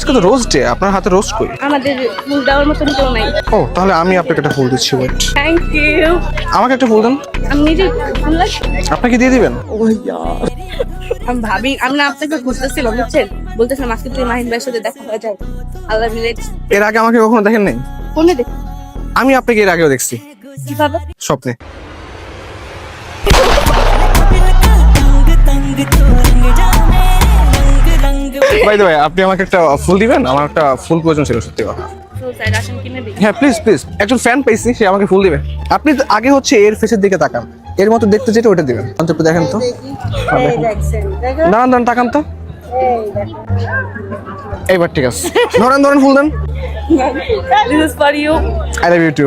আজকে তো rose day আপনার হাতে রোজ কই? আমাদের ফুল দেওয়ার মতন কেউ নাই। ও তাহলে আমি আপনাকে একটা ফুল দিচ্ছি ওয়েট থ্যাংক ইউ আমাকে একটা ফুল দেন। আমি নিজে ফুল লাগ আপনাকে দিয়ে দিবেন? আমি ভাবি আমি না আপনাকে খুঁজতেছিলাম বুঝছেন? বলতেছিলাম আজকে তুই মাহিন ভাইয়ের সাথে দেখা হয়ে যায় আল্লাহ মিলে এর আগে আমাকে কখনো দেখেন নাই? ফোনে দেখ আমি আপনাকে এর আগেও দেখছি। কীভাবে? স্বপ্নে। বাই দ্য আপনি আমাকে একটা ফুল দিবেন? আমার একটা ফুল প্রয়োজন ছিল সত্যি কথা। হ্যাঁ প্লিজ প্লিজ একজন ফ্যান পেয়েছি সে আমাকে ফুল দিবে। আপনি তো আগে হচ্ছে এর ফেসের দিকে তাকান। এর মতো দেখতে যেটা ওটা দিবেন। অন্তত দেখেন তো। দাঁড়ান দাঁড়ান তাকান তো। এইবার ঠিক আছে। ধরেন ধরেন ফুল দেন। This is for you I love you too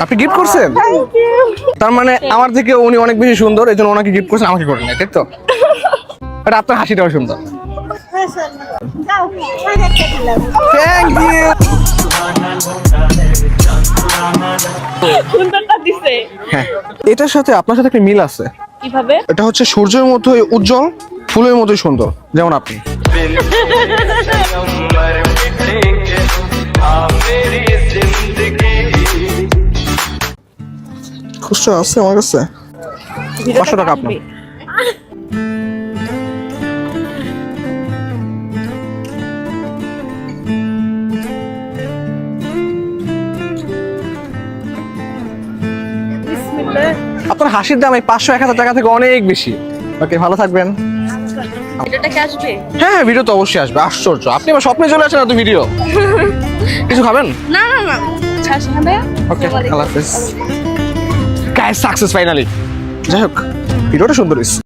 আপনি গিফট করছেন? তার মানে আমার থেকে উনি অনেক বেশি সুন্দর এই জন্য ওনাকে গিফট করছেন আমাকে করেন তাই তো? বাট আপনার হাসিটাও সুন্দর। থ্যাংক ইউ হ্যাঁ। এটার সাথে আপনার সাথে একটা মিল আছে। কীভাবে? এটা হচ্ছে সূর্যের মতোই উজ্জ্বল ফুলের মতোই সুন্দর যেমন আপনি। খুচরা আছে আমার কাছে। পাঁচশো টাকা আপনার আপনার হাসির দাম এই পাঁচশো এক হাজার টাকা থেকে অনেক বেশি। ওকে ভালো থাকবেন। ভিডিওটা কি আসবে? হ্যাঁ হ্যাঁ ভিডিও তো অবশ্যই আসবে। আশ্চর্য। আপনি আমার স্বপ্নে চলে আসেন এত ভিডিও। কিছু খাবেন? না না না। ছাড়ছ না ভাইয়া। ওকে আল্লাহ হাফেজ। গাইস সাকসেস ফাইনালি যাই হোক ভিডিওটা সুন্দর হয়েছে।